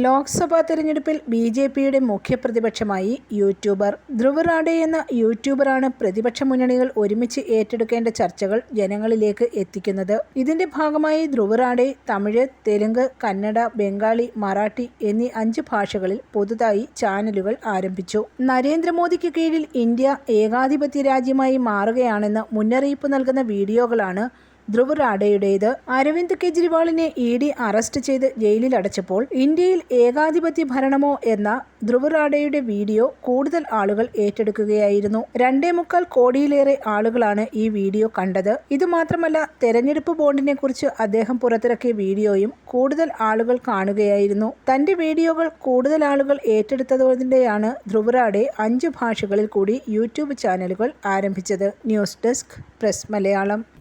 ലോക്സഭാ തെരഞ്ഞെടുപ്പിൽ B J പിയുടെ മുഖ്യപ്രതിപക്ഷമായി YouTuber. Dhruv റാഡെ എന്ന യൂട്യൂബറാണ് പ്രതിപക്ഷ മുന്നണികൾ ഒരുമിച്ച് ഏറ്റെടുക്കേണ്ട ചർച്ചകൾ ജനങ്ങളിലേക്ക് എത്തിക്കുന്നത്. ഇതിന്റെ ഭാഗമായി ധ്രുവ് റാഡെ തമിഴ് തെലുങ്ക് കന്നഡ ബംഗാളി മറാഠി എന്നീ അഞ്ച് ഭാഷകളിൽ പുതുതായി ചാനലുകൾ ആരംഭിച്ചു. നരേന്ദ്രമോദിക്ക് കീഴിൽ ഇന്ത്യ ഏകാധിപത്യ രാജ്യമായി മാറുകയാണെന്ന് മുന്നറിയിപ്പ് നൽകുന്ന വീഡിയോകളാണ് ധ്രുവ് റാഡയുടേത് അരവിന്ദ് കെജ്രിവാളിനെ ഇ ഡി അറസ്റ്റ് ചെയ്ത് ജയിലിൽ അടച്ചപ്പോൾ ഇന്ത്യയിൽ ഏകാധിപത്യ ഭരണമോ എന്ന ധ്രുവ് റാഡയുടെ വീഡിയോ കൂടുതൽ ആളുകൾ ഏറ്റെടുക്കുകയായിരുന്നു. രണ്ടേ മുക്കാൽ കോടിയിലേറെ ആളുകളാണ് ഈ വീഡിയോ കണ്ടത്. ഇത് മാത്രമല്ല തെരഞ്ഞെടുപ്പ് ബോണ്ടിനെ കുറിച്ച് അദ്ദേഹം പുറത്തിറക്കിയ വീഡിയോയും കൂടുതൽ ആളുകൾ കാണുകയായിരുന്നു. തന്റെ വീഡിയോകൾ കൂടുതൽ ആളുകൾ ഏറ്റെടുത്തതോടെയാണ് ധ്രുവ് റാഡെ അഞ്ച് ഭാഷകളിൽ കൂടി യൂട്യൂബ് ചാനലുകൾ ആരംഭിച്ചത്. News desk press Malayalam.